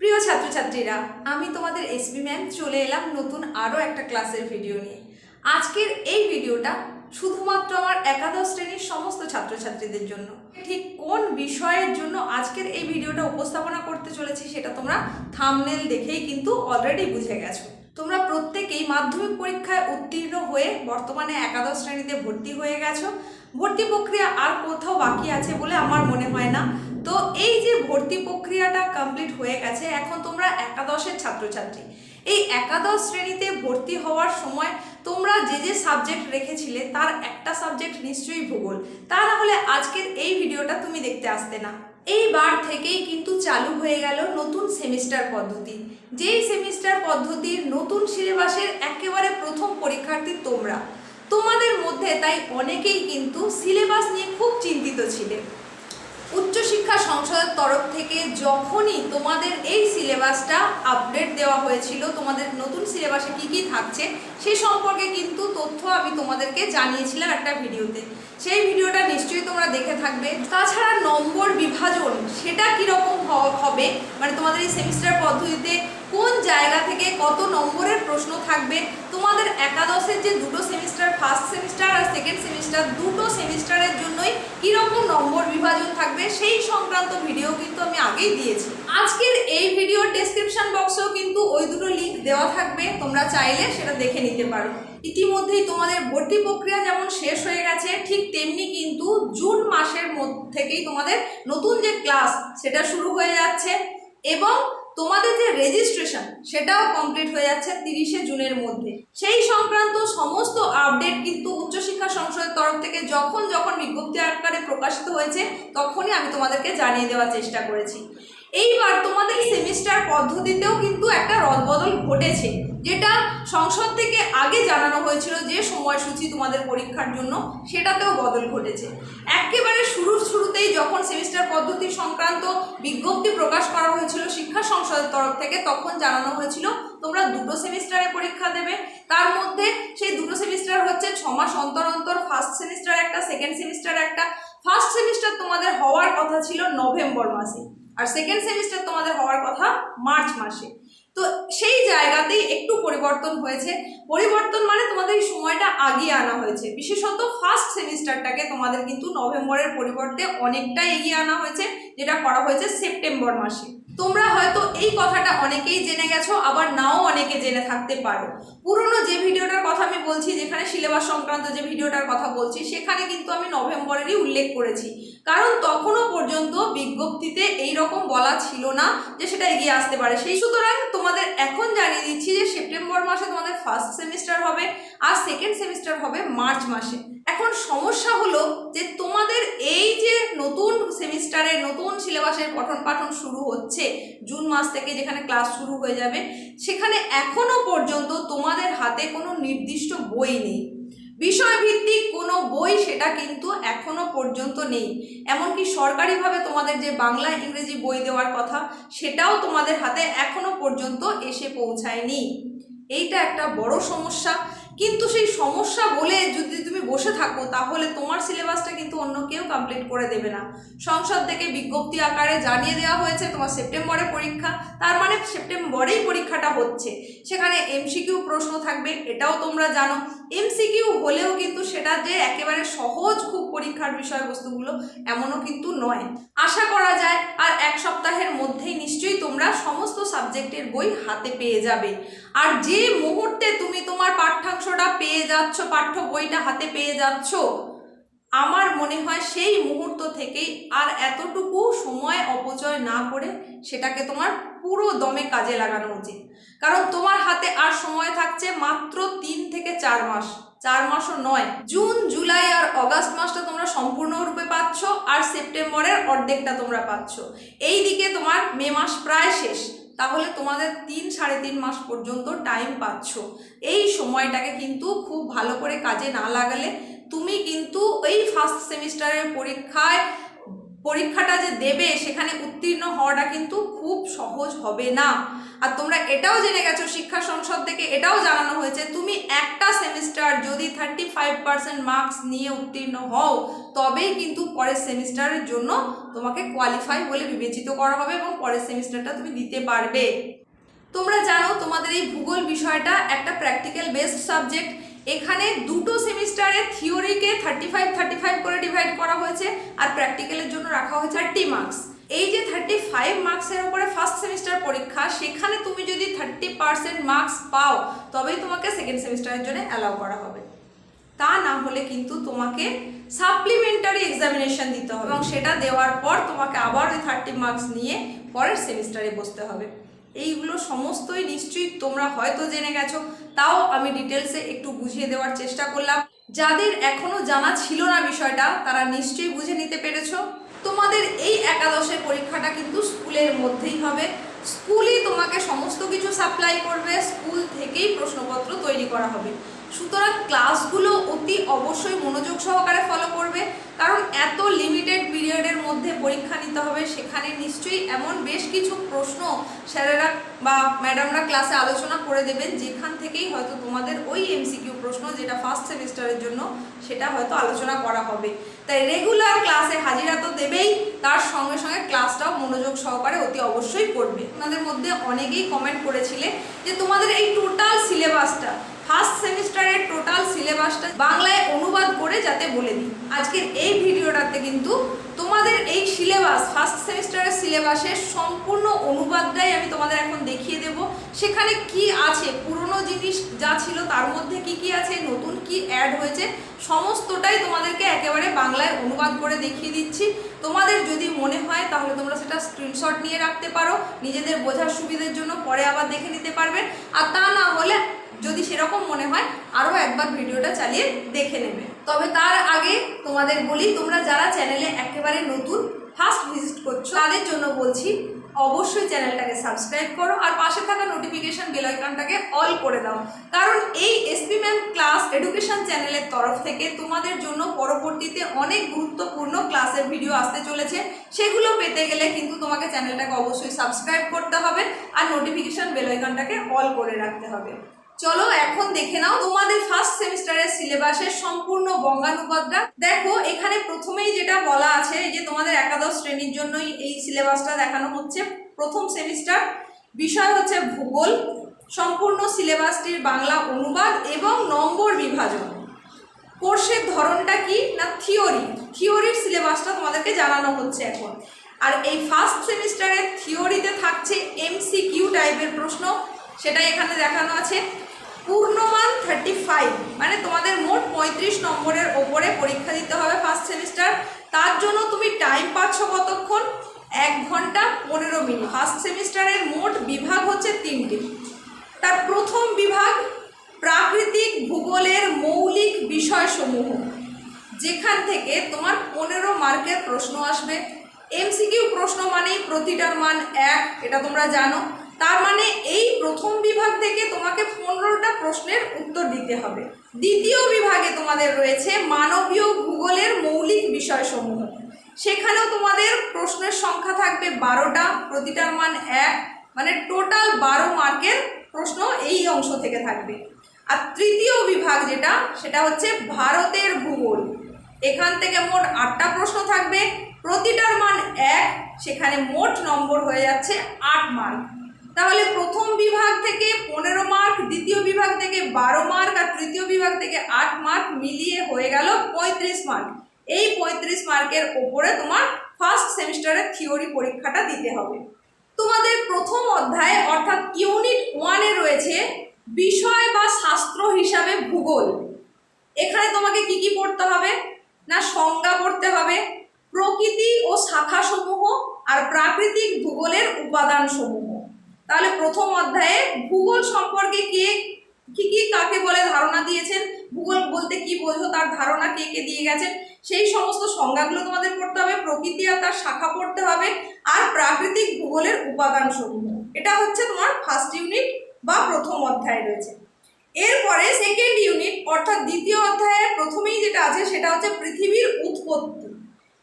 প্রিয় ছাত্রছাত্রীরা, আমি তোমাদের এসবি ম্যাম চলে এলাম নতুন আরও একটা ক্লাসের ভিডিও নিয়ে। আজকের এই ভিডিওটা শুধুমাত্র আমার একাদশ শ্রেণির সমস্ত ছাত্রছাত্রীদের জন্য। ঠিক কোন বিষয়ের জন্য আজকের এই ভিডিওটা উপস্থাপনা করতে চলেছি সেটা তোমরা থামনেল দেখেই কিন্তু অলরেডি বুঝে গেছো। তোমরা প্রত্যেকেই মাধ্যমিক পরীক্ষায় উত্তীর্ণ হয়ে বর্তমানে একাদশ শ্রেণীতে ভর্তি হয়ে গেছো। ভর্তি প্রক্রিয়া আর কোথাও বাকি আছে বলে আমার মনে হয় না। তো এই যে ভর্তি প্রক্রিয়াটা কমপ্লিট হয়ে গেছে, এখন তোমরা একাদশের ছাত্রছাত্রী। এই একাদশ শ্রেণীতে ভর্তি হওয়ার সময় তোমরা যে যে সাবজেক্ট রেখেছিলে, তার একটা সাবজেক্ট নিশ্চয়ই ভূগোল। তা না হলে আজকের এই ভিডিওটা তুমি দেখতে আসতে না। এইবার থেকেই কিন্তু চালু হয়ে গেল নতুন সেমিস্টার পদ্ধতি। যেই সেমিস্টার পদ্ধতির নতুন সিলেবাসের একেবারে প্রথম পরীক্ষার্থী তোমরা। তোমাদের মধ্যে তাই অনেকেই কিন্তু সিলেবাস নিয়ে খুব চিন্তিত ছিলে। উচ্চশিক্ষা সংসদের তরফ থেকে যখনই তোমাদের এই সিলেবাসটা আপডেট দেওয়া হয়েছিল, তোমাদের নতুন সিলেবাসে কি কি থাকছে, সে সম্পর্কে কিন্তু তথ্য আমি তোমাদেরকে জানিয়েছিলাম একটা ভিডিওতে। সেই ভিডিওটা নিশ্চয়ই তোমরা দেখে থাকবে। তাছাড়া নম্বর বিভাজন, সেটা কীরকম হবে? মানে তোমাদের এই সেমিস্টার পদ্ধতিতে কোন জায়গা থেকে কত নম্বরের প্রশ্ন থাকবে? তোমাদের একাদশের যে দুটো সেমিস্টার ফার্স্ট সেমিস্টার আর সেকেন্ড সেমিস্টার দুটো সেমিস্টারের জন্যই কীরকম নম্বর বিভাজন থাকবে সেই সংক্রান্ত ভিডিও কিন্তু আমি আগেই দিয়েছি। আজকের এই ভিডিওর ডেসক্রিপশন বক্সেও কিন্তু ওই দুটো লিঙ্ক দেওয়া থাকবে, তোমরা চাইলে সেটা দেখে নিতে পারো। ইতিমধ্যেই তোমাদের ভর্তি প্রক্রিয়া যেমন শেষ হয়ে গেছে, ঠিক তেমনি কিন্তু জুন মাসের মধ্যে থেকেই তোমাদের নতুন যে ক্লাস সেটা শুরু হয়ে যাচ্ছে এবং তোমাদের যে রেজিস্ট্রেশন সেটাও কমপ্লিট হয়ে যাচ্ছে তিরিশে জুনের মধ্যে। সেই সংক্রান্ত সমস্ত আপডেট কিন্তু উচ্চশিক্ষা সংসদের তরফ থেকে যখন যখন বিজ্ঞপ্তি আকারে প্রকাশিত হয়েছে, তখনই আমি তোমাদেরকে জানিয়ে দেওয়ার চেষ্টা করেছি। এইবার তোমাদের সেমিস্টার পদ্ধতিতেও কিন্তু একটা রদবদল ঘটেছে। যেটা সংসদ থেকে আগে জানানো হয়েছিল যে সময়সূচি তোমাদের পরীক্ষার জন্য, সেটাতেও বদল ঘটেছে। একেবারে শুরুর শুরুতেই যখন সেমিস্টার পদ্ধতি সংক্রান্ত বিজ্ঞপ্তি প্রকাশ করা হয়েছিল শিক্ষা সংসদের তরফ থেকে, তখন জানানো হয়েছিল, তোমরা দুটো সেমিস্টারে পরীক্ষা দেবে। তার মধ্যে সেই দুটো সেমিস্টার হচ্ছে ছ মাস অন্তর অন্তর ফার্স্ট সেমিস্টার একটা সেকেন্ড সেমিস্টার একটা। ফার্স্ট সেমিস্টার তোমাদের হওয়ার কথা ছিল নভেম্বর মাসে, আর সেকেন্ড সেমিস্টার তোমাদের হওয়ার কথা মার্চ মাসে। তো সেই জায়গাতেই একটু পরিবর্তন হয়েছে। পরিবর্তন মানে তোমাদের এই সময়টা আগিয়ে আনা হয়েছে। বিশেষত ফার্স্ট সেমিস্টারটাকে তোমাদের কিন্তু নভেম্বরের পরিবর্তে অনেকটা এগিয়ে আনা হয়েছে, যেটা করা হয়েছে সেপ্টেম্বর মাসে। তোমরা হয়তো এই কথাটা অনেকেই জেনে গেছো, আবার নাও অনেকে জেনে থাকতে পারো। পুরনো যে ভিডিওটার কথা আমি বলছি, যেখানে সিলেবাস সংক্রান্ত যে ভিডিওটার কথা বলছি, সেখানে কিন্তু আমি নভেম্বরেরই উল্লেখ করেছি। কারণ তখনও পর্যন্ত বিজ্ঞপ্তিতে এই রকম বলা ছিল না যে সেটা এগিয়ে আসতে পারে। সেই সুতরাং তোমাদের এখন জানিয়ে দিচ্ছি যে সেপ্টেম্বর মাসে তোমাদের ফার্স্ট সেমিস্টার হবে, আর সেকেন্ড সেমিস্টার হবে মার্চ মাসে। এখন সমস্যা হলো যে তোমাদের এই যে নতুন সেমিস্টারের নতুন সিলেবাসের পঠন পাঠন শুরু হচ্ছে, জুন মাস থেকে যেখানে ক্লাস শুরু হয়ে যাবে, সেখানে এখনও পর্যন্ত তোমাদের হাতে কোনো নির্দিষ্ট বই নেই। বিষয়ভিত্তিক কোনো বই সেটা কিন্তু এখনও পর্যন্ত নেই। এমনকি সরকারিভাবে তোমাদের যে বাংলা, ইংরেজি বই দেওয়ার কথা, সেটাও তোমাদের হাতে এখনও পর্যন্ত এসে পৌঁছায়নি। এইটা একটা বড় সমস্যা। কিন্তু সেই সমস্যা বলে যদি তুমি বসে থাকো, তাহলে তোমার সিলেবাসটা কিন্তু অন্য কেউ কমপ্লিট করে দেবে না। সংসদ থেকে বিজ্ঞপ্তি আকারে জানিয়ে দেওয়া হয়েছে তোমার সেপ্টেম্বরে পরীক্ষা। তার মানে সেপ্টেম্বরেই পরীক্ষাটা হচ্ছে। সেখানে এমসিকিউ প্রশ্ন থাকবে, এটাও তোমরা জানো। এমসিকিউ হলেও কিন্তু সেটা যে একেবারে সহজ খুব পরীক্ষার বিষয়বস্তুগুলো, এমনও কিন্তু নয়। আশা করা যায়, আর এক সপ্তাহের মধ্যেই নিশ্চয়ই তোমরা সমস্ত সাবজেক্টের বই হাতে পেয়ে যাবে। আর যে মুহূর্তে তুমি তোমার পাঠ্যাংশটা পেয়ে যাচ্ছ, পাঠ্য বইটা হাতে পেয়ে যাচ্ছ, আমার মনে হয় সেই মুহূর্ত থেকেই আর এতটুকু সময় অপচয় না করে সেটাকে তোমার পুরো দমে কাজে লাগানো উচিত। কারণ তোমার হাতে আর সময় থাকছে মাত্র তিন থেকে চার মাস, চার মাসও নয়। জুন, জুলাই আর অগাস্ট মাসটা তোমরা সম্পূর্ণরূপে পাচ্ছ আর সেপ্টেম্বরের অর্ধেকটা তোমরা পাচ্ছ। এই দিকে তোমার মে মাস প্রায় শেষ। তাহলে তোমাদের তিন সাড়ে তিন মাস পর্যন্ত টাইম পাচ্ছ। এই সময়টাকে কিন্তু খুব ভালো করে কাজে না লাগালে তুমি কিন্তু এই ফার্স্ট সেমিস্টারের পরীক্ষায় পরীক্ষাটা যে দেবে, সেখানে উত্তীর্ণ হওয়াটা কিন্তু খুব সহজ হবে না। আর তোমরা এটাও জেনে গেছো, শিক্ষা সংসদ থেকে এটাও জানানো হয়েছে, তুমি একটা সেমিস্টার যদি থার্টি ফাইভ পার্সেন্ট মার্কস নিয়ে উত্তীর্ণ হও, তবেই কিন্তু পরের সেমিস্টারের জন্য তোমাকে কোয়ালিফাই বলে বিবেচিত করা হবে এবং পরের সেমিস্টারটা তুমি দিতে পারবে। তোমরা জানো, তোমাদের এই ভূগোল বিষয়টা একটা প্র্যাকটিক্যাল বেসড সাবজেক্ট এখানে দুটো সেমিস্টারে থিওরিকে থার্টি ফাইভ থার্টি ফাইভ করে ডিভাইড করা হয়েছে আর প্র্যাকটিক্যালের জন্য রাখা হয়েছে থার্টি মার্কস এই যে থার্টি ফাইভ মার্কসের উপরে ফার্স্ট সেমিস্টার পরীক্ষা, সেখানে তুমি যদি থার্টি পার্সেন্ট মার্কস পাও, তবেই তোমাকে সেকেন্ড সেমিস্টারের জন্য অ্যালাউ করা হবে। তা না হলে কিন্তু তোমাকে সাপ্লিমেন্টারি এক্সামিনেশন দিতে হবে এবং সেটা দেওয়ার পর তোমাকে আবার ওই থার্টি মার্কস নিয়ে পরের সেমিস্টারে বসতে হবে। এইগুলো সমস্তই নিশ্চয়ই তোমরা হয়তো জেনে গেছো। তাও আমি ডিটেলসে একটু বুঝিয়ে দেওয়ার চেষ্টা করলাম। যাদের এখনও জানা ছিল না বিষয়টা, তারা নিশ্চয়ই বুঝে নিতে পেরেছ। তোমাদের এই একাদশের পরীক্ষাটা কিন্তু স্কুলের মধ্যেই হবে। স্কুলই তোমাকে সমস্ত কিছু সাপ্লাই করবে, স্কুল থেকেই প্রশ্নপত্র তৈরি করা হবে। সুতরাং ক্লাসগুলো অতি অবশ্যই মনোযোগ সহকারে ফলো করবে কারণ এত লিমিটেড পিরিয়ডের মধ্যে পরীক্ষা নিতে হবে, সেখানে নিশ্চয়ই এমন বেশ কিছু প্রশ্ন স্যারেরা বা ম্যাডামরা ক্লাসে আলোচনা করে দেবেন, যেখান থেকেই হয়তো তোমাদের ওই এমসিকিউ প্রশ্ন যেটা ফার্স্ট সেমিস্টারের জন্য সেটা হয়তো আলোচনা করা হবে। তাই রেগুলার ক্লাসে হাজিরা তো দেবেই, তার সঙ্গে সঙ্গে ক্লাসটাও মনোযোগ সহকারে অতি অবশ্যই করবে। আপনাদের মধ্যে অনেকেই কমেন্ট করেছিলে যে তোমাদের এই টোটাল সিলেবাসটা ফার্স্ট সেমিস্টারের টোটাল সিলেবাসটা বাংলায় অনুবাদ করে যাতে বলে দিই। আজকের এই ভিডিওটাতে কিন্তু তোমাদের এই সিলেবাস, ফার্স্ট সেমিস্টারের সিলেবাসের সম্পূর্ণ অনুবাদটাই আমি তোমাদের এখন দেখিয়ে দেব। সেখানে কি আছে, পুরনো জিনিস যা ছিল তার মধ্যে কি কি আছে, নতুন কি অ্যাড হয়েছে, সমস্তটাই তোমাদেরকে একেবারে বাংলায় অনুবাদ করে দেখিয়ে দিচ্ছি। তোমাদের যদি মনে হয় তাহলে তোমরা সেটা স্ক্রিনশট নিয়ে রাখতে পারো। নিজেদের বোঝার সুবিধের জন্য পরে আবার দেখে নিতে পারবে। আর তা না হলে যদি সেরকম মনে হয় আরও একবার ভিডিওটা চালিয়ে দেখে নেবে। তবে তার আগে তোমাদের বলি, তোমরা যারা চ্যানেলে একেবারে নতুন ফার্স্ট ভিজিট করছ, তাদের জন্য বলছি, অবশ্যই চ্যানেলটাকে সাবস্ক্রাইব করো আর পাশে থাকা নোটিফিকেশন বেল আইকনটাকে অল করে দাও। কারণ এই এসপি ম্যাম ক্লাস এডুকেশন চ্যানেলের তরফ থেকে তোমাদের জন্য পরবর্তীতে অনেক গুরুত্বপূর্ণ ক্লাসের ভিডিও আসতে চলেছে। সেগুলো পেতে গেলে কিন্তু তোমাকে চ্যানেলটাকে অবশ্যই সাবস্ক্রাইব করতে হবে আর নোটিফিকেশন বেল আইকনটাকে অল করে রাখতে হবে। চলো এখন দেখে নাও তোমাদের ফার্স্ট সেমিস্টারের সিলেবাসের সম্পূর্ণ বঙ্গানুবাদটা। দেখো, এখানে প্রথমেই যেটা বলা আছে যে তোমাদের একাদশ শ্রেণির জন্যই এই সিলেবাসটা দেখানো হচ্ছে। প্রথম সেমিস্টার বিষয় হচ্ছে ভূগোল, সম্পূর্ণ সিলেবাসটির বাংলা অনুবাদ এবং নম্বর বিভাজন। কোর্সের ধরনটা কি না থিওরি? থিওরির সিলেবাসটা তোমাদেরকে জানানো হচ্ছে এখন। আর এই ফার্স্ট সেমিস্টারের থিওরিতে থাকছে এমসিকিউ টাইপের প্রশ্ন, সেটাই এখানে দেখানো আছে। পূর্ণমান থার্টি ফাইভ মানে তোমাদের মোট পঁয়ত্রিশ নম্বরের ওপরে পরীক্ষা দিতে হবে ফার্স্ট সেমিস্টার তার জন্য তুমি টাইম পাচ্ছ কতক্ষণ? এক ঘণ্টা পনেরো মিনিট। ফার্স্ট সেমিস্টারের মোট বিভাগ হচ্ছে তিনটি। তার প্রথম বিভাগ প্রাকৃতিক ভূগোলের মৌলিক বিষয়সমূহ, যেখান থেকে তোমার পনেরো মার্কের প্রশ্ন আসবে। এমসিকিউ প্রশ্ন মানেই প্রতিটার মান এক, এটা তোমরা জানো। তার মানে এই প্রথম বিভাগ থেকে তোমাকে পনেরোটা প্রশ্নের উত্তর দিতে হবে। দ্বিতীয় বিভাগে তোমাদের রয়েছে মানবীয় ভূগোলের মৌলিক বিষয়সমূহ। সেখানেও তোমাদের প্রশ্নের সংখ্যা থাকবে বারোটা, প্রতিটার মান এক মানে টোটাল বারো মার্কের প্রশ্ন এই অংশ থেকে থাকবে। আর তৃতীয় বিভাগ যেটা, সেটা হচ্ছে ভারতের ভূগোল। এখান থেকে মোট আটটা প্রশ্ন থাকবে, প্রতিটার মান এক, সেখানে মোট নম্বর হয়ে যাচ্ছে আট মার্ক। তাহলে প্রথম বিভাগ থেকে পনেরো মার্ক দ্বিতীয় বিভাগ থেকে বারো মার্ক আর তৃতীয় বিভাগ থেকে আট মার্ক মিলিয়ে হয়ে গেল পঁয়ত্রিশ মার্ক এই পঁয়ত্রিশ মার্কের ওপরে তোমার ফার্স্ট সেমিস্টারের থিওরি পরীক্ষাটা দিতে হবে। তোমাদের প্রথম অধ্যায় অর্থাৎ ইউনিট ওয়ানে রয়েছে বিষয় বা শাস্ত্র হিসাবে ভূগোল। এখানে তোমাকে কি কি পড়তে হবে? না সংজ্ঞা পড়তে হবে, প্রকৃতি ও শাখাসমূহ আর প্রাকৃতিক ভূগোলের উপাদানসমূহ। তাহলে প্রথম অধ্যায়ে ভূগোল সম্পর্কে কে, কি কি, কাকে বলে ধারণা দিয়েছেন? ভূগোল বলতে কি বোঝো? তার ধারণা কে কে দিয়ে গেছেন? সেই সমস্ত সংজ্ঞাগুলো তোমাদের পড়তে হবে, প্রকৃতি আর তার শাখা পড়তে হবে, আর প্রাকৃতিক ভূগোলের উপাদান সমূহ এটা হচ্ছে তোমার ফার্স্ট ইউনিট বা প্রথম অধ্যায় রয়েছে। এরপরে সেকেন্ড ইউনিট অর্থাৎ দ্বিতীয় অধ্যায়ের প্রথমেই যেটা আছে, সেটা হচ্ছে পৃথিবীর উৎপত্তি।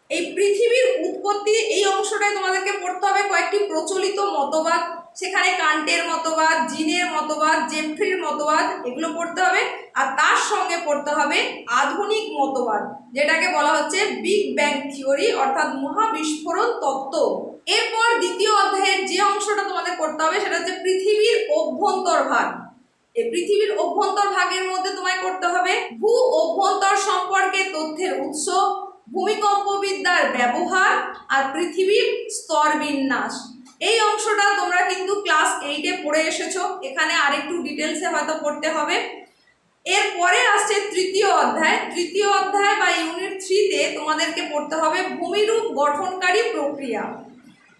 এই পৃথিবীর উৎপত্তি এই অংশটায় তোমাদেরকে পড়তে হবে, কয়েকটি প্রচলিত মতবাদ সেখানে কান্টের মতবাদ, জিনের মতবাদ, জেফ্রির মতবাদ এগুলো পড়তে হবে। আর তার সঙ্গে পড়তে হবে আধুনিক মতবাদ, যেটাকে বলা হচ্ছে বিগ ব্যাং থিওরি অর্থাৎ মহাবিস্ফোরণ তত্ত্ব। এরপর দ্বিতীয় অধ্যায়ের যে অংশটা তোমাদের করতে হবে, সেটা হচ্ছে পৃথিবীর অভ্যন্তর ভাগ। এই পৃথিবীর অভ্যন্তর ভাগের মধ্যে তোমায় করতে হবে ভূ অভ্যন্তর সম্পর্কে তথ্যের উৎস, ভূমিকম্পবিদ্যার ব্যবহার আর পৃথিবীর স্তর বিন্যাস এই অংশটা তোমরা কিন্তু ক্লাস এইটে পড়ে এসেছ। এখানে আরেকটু ডিটেলসে হয়তো পড়তে হবে। এরপরে আসছে তৃতীয় অধ্যায়। তৃতীয় অধ্যায় বা ইউনিট থ্রিতে তোমাদেরকে পড়তে হবে ভূমিরূপ গঠনকারী প্রক্রিয়া।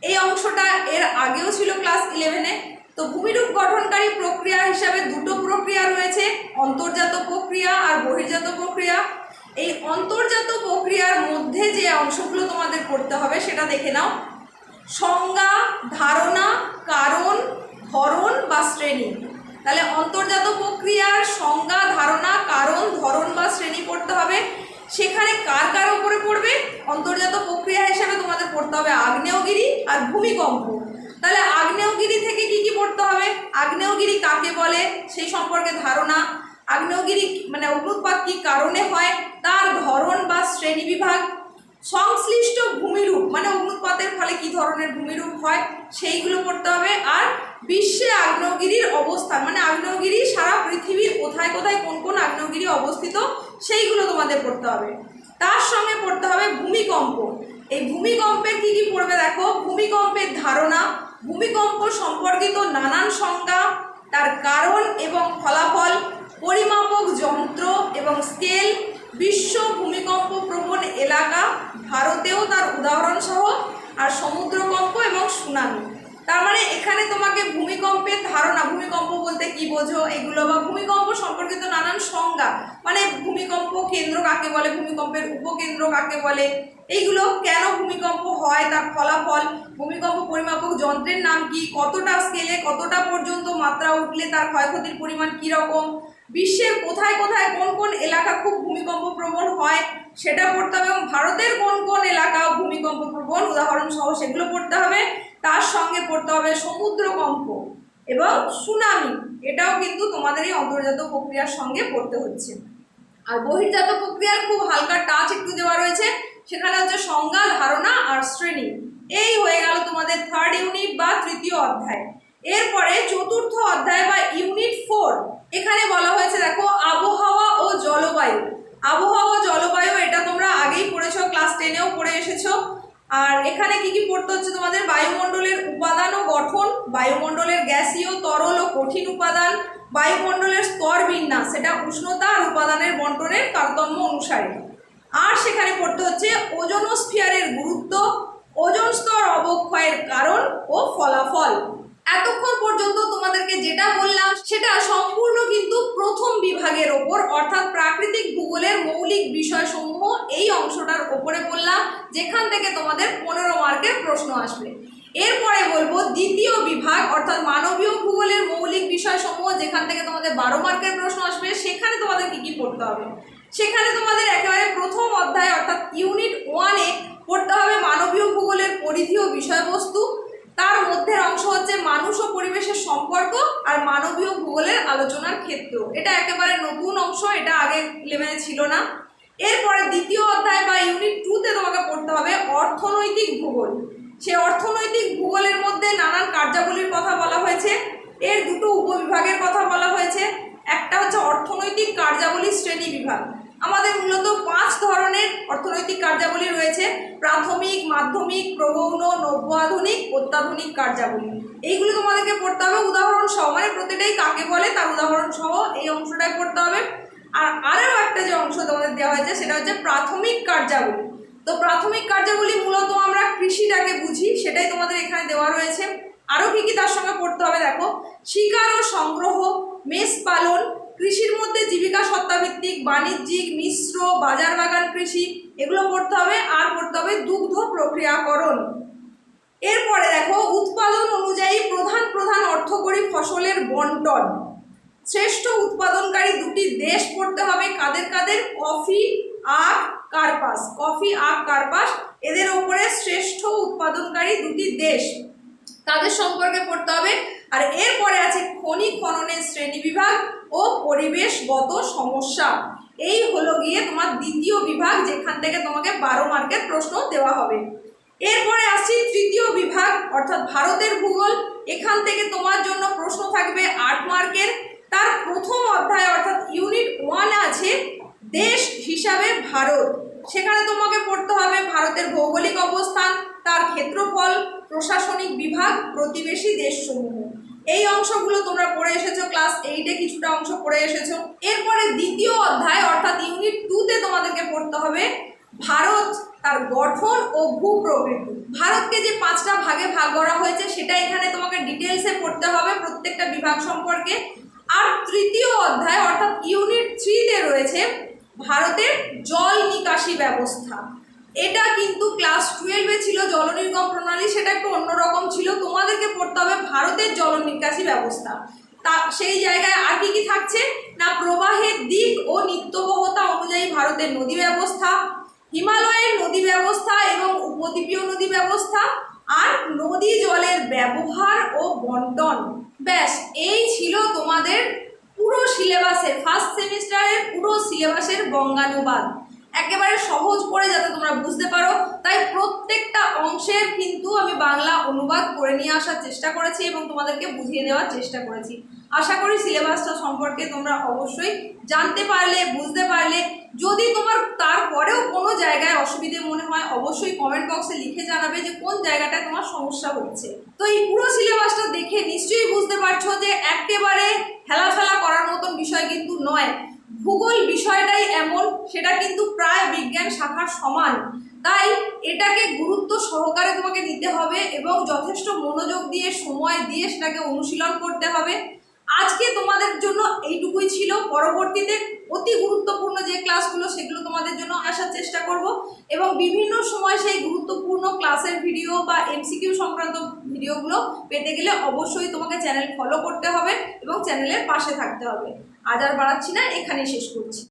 এই অংশটা এর আগেও ছিল ক্লাস ইলেভেনে তো ভূমিরূপ গঠনকারী প্রক্রিয়া হিসাবে দুটো প্রক্রিয়া রয়েছে, অন্তর্জাত প্রক্রিয়া আর বহির্জাত প্রক্রিয়া। এই অন্তর্জাত প্রক্রিয়ার মধ্যে যে অংশগুলো তোমাদের করতে হবে সেটা দেখে নাও। সংজ্ঞা, ধারণা, কারণ ধরন বা শ্রেণি। তাহলে অন্তর্জাত প্রক্রিয়ার সংজ্ঞা, ধারণা, কারণ ধরন বা শ্রেণি পড়তে হবে। সেখানে কার কার উপরে পড়বে? অন্তর্জাত প্রক্রিয়া হিসাবে তোমাদের পড়তে হবে আগ্নেয়গিরি আর ভূমিকম্প। তাহলে আগ্নেয়গিরি থেকে কি কি পড়তে হবে? আগ্নেয়গিরি কাকে বলে? সেই সম্পর্কে ধারণা। আগ্নেয়গিরি মানে অগ্নুৎপাত কি কারণে হয়? তার ধরন বা শ্রেণি বিভাগ। সংশ্লিষ্ট ভূমিরূপ মানে অগ্নুৎপাতের ফলে কি ধরনের ভূমিরূপ হয়, সেইগুলো পড়তে হবে। আর বিশ্বে আগ্নেয়গিরির অবস্থান মানে আগ্নেয়গিরি সারা পৃথিবীর কোথায় কোথায় কোন কোন আগ্নেয়গিরি অবস্থিত, সেইগুলো তোমাদের পড়তে হবে। তার সঙ্গে পড়তে হবে ভূমিকম্প। এই ভূমিকম্পের কি কি পড়বে দেখো? ভূমিকম্পের ধারণা, ভূমিকম্প সম্পর্কিত নানান সংজ্ঞা, তার কারণ এবং ফলাফল, পরিমাপক যন্ত্র এবং স্কেল বিশ্ব ভূমিকম্প প্রবণ এলাকা ভারতেও তার উদাহরণ সহ আর সমুদ্রকম্প এবং সুনামি। তার মানে এখানে তোমাকে ভূমিকম্পের ধারণা, ভূমিকম্প বলতে কি বোঝো? এগুলো বা ভূমিকম্প সম্পর্কিত নানান সংজ্ঞা। মানে ভূমিকম্প কেন্দ্র কাকে বলে? ভূমিকম্পের উপকেন্দ্র কাকে বলে? এইগুলো কেন ভূমিকম্প হয়? তার ফলাফল? ভূমিকম্প পরিমাপক যন্ত্রের নাম কি? কতটা স্কেলে কতটা পর্যন্ত মাত্রা উঠলে তার ক্ষয়ক্ষতির পরিমাণ কী রকম বিশ্বের কোথায় কোথায় কোন কোন এলাকা খুব ভূমিকম্প প্রবণ হয় সেটা পড়তে হবে এবং ভারতের কোন কোন এলাকা ভূমিকম্প প্রবণ, উদাহরণ সহ সেগুলো পড়তে হবে। তার সঙ্গে পড়তে হবে সমুদ্রকম্প এবং সুনামি। এটাও কিন্তু তোমাদের এই অন্তর্জাত প্রক্রিয়ার সঙ্গে পড়তে হচ্ছে। আর বহির্জাত প্রক্রিয়ার খুব হালকা টাচ একটু দেওয়া রয়েছে। সেখানে হচ্ছে সংজ্ঞা, ধারণা আর শ্রেণি। এই হয়ে গেল তোমাদের থার্ড ইউনিট বা তৃতীয় অধ্যায়। এরপরে চতুর্থ অধ্যায় বা ইউনিট ফোর, এখানে বলা হয়েছে দেখো, আবহাওয়া ও জলবায়ু। আবহাওয়া ও জলবায়ু, এটা তোমরা আগেই পড়েছো ক্লাস টেনেও পড়ে এসেছ। আর এখানে কি কি পড়তে হচ্ছে তোমাদের? বায়ুমণ্ডলের উপাদান ও গঠন, বায়ুমণ্ডলের গ্যাসীয় তরল ও কঠিন উপাদান, বায়ুমণ্ডলের স্তর বিন্যাস, সেটা উষ্ণতা আর উপাদানের বন্টনের তারতম্য অনুসারে। আর সেখানে পড়তে হচ্ছে ওজোনোস্ফিয়ারের গুরুত্ব, ওজন স্তর অবক্ষয়ের কারণ ও ফলাফল। এতক্ষণ পর্যন্ত তোমাদেরকে যেটা বললাম, সেটা সম্পূর্ণ কিন্তু প্রথম বিভাগের ওপর, অর্থাৎ প্রাকৃতিক ভূগোলের মৌলিক বিষয়সমূহ এই অংশটার ওপরে বললাম, যেখান থেকে তোমাদের পনেরো মার্কের প্রশ্ন আসবে। এরপরে বলব দ্বিতীয় বিভাগ, অর্থাৎ মানবীয় ভূগোলের মৌলিক বিষয়সমূহ, যেখান থেকে তোমাদের বারো মার্কের প্রশ্ন আসবে, সেখানে তোমাদের কি কী পড়তে হবে? সেখানে তোমাদের একেবারে প্রথম অধ্যায়, অর্থাৎ ইউনিট ওয়ানে পড়তে হবে মানবীয় ভূগোলের পরিধি ও বিষয়বস্তু তার মধ্যের অংশ হচ্ছে মানুষ ও পরিবেশের সম্পর্ক আর মানবীয় ভূগোলের আলোচনার ক্ষেত্র। এটা একেবারে নতুন অংশ, এটা আগে ইলেভেনে ছিল না। এরপরে দ্বিতীয় অধ্যায় বা ইউনিট টুতে তোমাকে পড়তে হবে অর্থনৈতিক ভূগোল। সে অর্থনৈতিক ভূগোলের মধ্যে নানান কার্যাবলীর কথা বলা হয়েছে। এর দুটো উপবিভাগের কথা বলা হয়েছে। একটা হচ্ছে অর্থনৈতিক কার্যাবলী শ্রেণি বিভাগ। আমাদের মূলত পাঁচ ধরনের অর্থনৈতিক প্রাথমিক, মাধ্যমিক প্রগৌণ নব্য আধুনিক, অত্যাধুনিক কার্যাবলী। এইগুলি তোমাদেরকে পড়তে হবে। উদাহরণ সহ মানে প্রতিটাই কাকে বলে তার উদাহরণ সহ এই অংশটাই পড়তে হবে। আর আরও একটা যে অংশ তোমাদের দেওয়া হয়েছে, সেটা হচ্ছে প্রাথমিক কার্যাবলী। তো প্রাথমিক কার্যাবলী মূলত আমরা কৃষিটাকে বুঝি, সেটাই তোমাদের এখানে দেওয়া রয়েছে। আরও কী কী তার সঙ্গে পড়তে হবে দেখো? শিকার ও সংগ্রহ, মেষ পালন, কৃষির মধ্যে জীবিকা সত্তাভিত্তিক, বাণিজ্যিক, মিশ্র, বাজার বাগান কৃষি এগুলো পড়তে হবে, আর পড়তে হবে দুগ্ধ প্রক্রিয়াকরণ। এরপরে দেখো, উৎপাদন অনুযায়ী প্রধান প্রধান অর্থকরী ফসলের বন্টন। শ্রেষ্ঠ উৎপাদনকারী দুটি দেশ পড়তে হবে, কাদের কাদের? কফি, আখ, কার্পাস। কফি, আখ, কার্পাস, এদের ওপরে শ্রেষ্ঠ উৎপাদনকারী দুটি দেশ। তাদের সম্পর্কে পড়তে হবে আর এরপরে আছে খনি খননের শ্রেণি বিভাগ ও পরিবেশগত সমস্যা। এই হলো গিয়ে তোমার দ্বিতীয় বিভাগ, যেখান থেকে তোমাকে বারো মার্কের প্রশ্ন দেওয়া হবে। এরপরে আসছি তৃতীয় বিভাগ, অর্থাৎ ভারতের ভূগোল। এখান থেকে তোমার জন্য প্রশ্ন থাকবে আট মার্কের। তার প্রথম অধ্যায়, অর্থাৎ ইউনিট ওয়ান আছে দেশ হিসাবে ভারত। সেখানে তোমাকে পড়তে হবে ভারতের ভৌগোলিক অবস্থান, তার ক্ষেত্রফল, প্রশাসনিক বিভাগ, প্রতিবেশী দেশসমূহ। এই অংশগুলো তোমরা পড়ে এসেছ ক্লাস এইটে কিছুটা অংশ পড়ে এসেছ। এরপরে দ্বিতীয় অধ্যায়, অর্থাৎ ইউনিট টুতে তোমাদেরকে পড়তে হবে, ভারত তার গঠন ও ভূপ্রকৃতি। ভারতকে যে পাঁচটা ভাগে ভাগ করা হয়েছে, সেটা এখানে তোমাকে ডিটেলসে পড়তে হবে প্রত্যেকটা বিভাগ সম্পর্কে। আর তৃতীয় অধ্যায়, অর্থাৎ ইউনিট থ্রিতে রয়েছে ভারতের জল নিকাশি ব্যবস্থা। এটা কিন্তু ক্লাস টুয়েলভে ছিল জল নির্গম প্রণালী, সেটা একটু অন্যরকম ছিল। তোমাদেরকে পড়তে হবে ভারতের জল নিকাশি ব্যবস্থা। তা, সেই জায়গায় আর কি কি থাকছে? না, প্রবাহের দিক ও নিত্যবহতা অনুযায়ী ভারতের নদী ব্যবস্থা, হিমালয়ের নদী ব্যবস্থা এবং উপদ্বীপীয় নদী ব্যবস্থা, আর নদী জলের ব্যবহার ও বন্টন। ব্যাস, এই ছিল তোমাদের পুরো সিলেবাসের ফার্স্ট সেমিস্টারের পুরো সিলেবাসের বঙ্গানুবাদ। একেবারে সহজ করে যাতে তোমরা বুঝতে পারো। তাই প্রত্যেকটা অংশের কিন্তু আমি বাংলা অনুবাদ করে নিয়ে আসার চেষ্টা করেছি এবং তোমাদেরকে বুঝিয়ে দেওয়ার চেষ্টা করেছি। আশা করি সিলেবাসটা সম্পর্কে তোমরা অবশ্যই জানতে পারলে, বুঝতে পারলে। যদি তোমার তারপরেও কোনো জায়গায় অসুবিধে মনে হয়, অবশ্যই কমেন্ট বক্সে লিখে জানাবে যে কোন জায়গাটায় তোমার সমস্যা হচ্ছে তো এই পুরো সিলেবাসটা দেখে নিশ্চয়ই বুঝতে পারছ যে একেবারে হেলাফেলা করার মতন বিষয় কিন্তু নয়। ভূগোল বিষয়টাই এমন, সেটা কিন্তু প্রায় বিজ্ঞান শাখার সমান। তাই এটাকে গুরুত্ব সহকারে তোমাকে নিতে হবে এবং যথেষ্ট মনোযোগ দিয়ে, সময় দিয়ে সেটাকে অনুশীলন করতে হবে। আজকে তোমাদের জন্য এইটুকুই ছিল। পরবর্তীতে অতি গুরুত্বপূর্ণ যে ক্লাসগুলো, সেগুলো তোমাদের জন্য আসার চেষ্টা করব এবং বিভিন্ন সময় সেই গুরুত্বপূর্ণ ক্লাসের ভিডিও বা এমসিকিউ সংক্রান্ত ভিডিওগুলো পেতে গেলে অবশ্যই তোমাকে চ্যানেল ফলো করতে হবে এবং চ্যানেলের পাশে থাকতে হবে। আজ আর বাড়াচ্ছি না এখানে শেষ করছি।